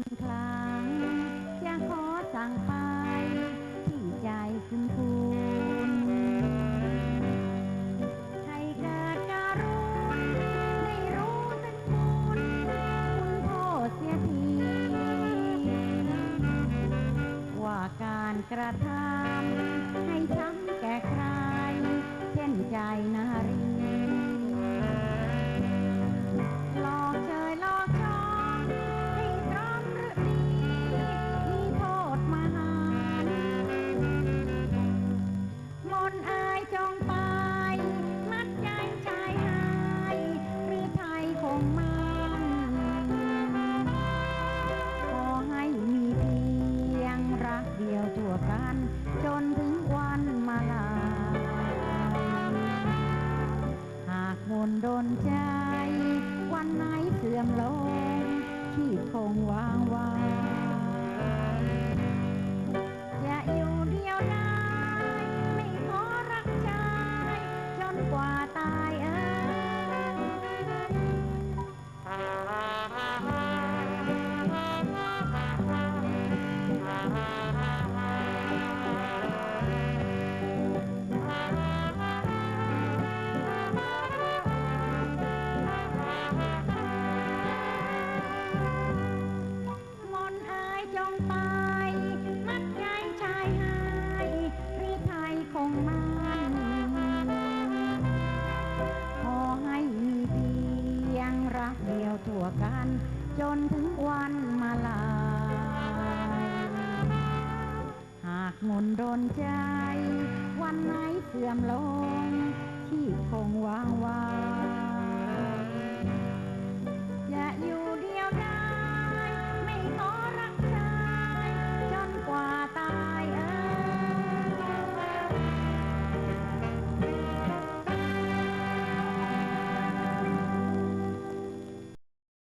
นคลางจะขอสั่งไปที่ใจคุณคุณให้เกิดการุณได้รู้สึกคุณคุณโทษเสียที ว่าการกระทำ นโดนใจ วันไหนเสื่อมลง ทั่วกัน จนถึงวันมาลายหากมนโดนใจ วันไหนเสื่อมลง ที่คงวา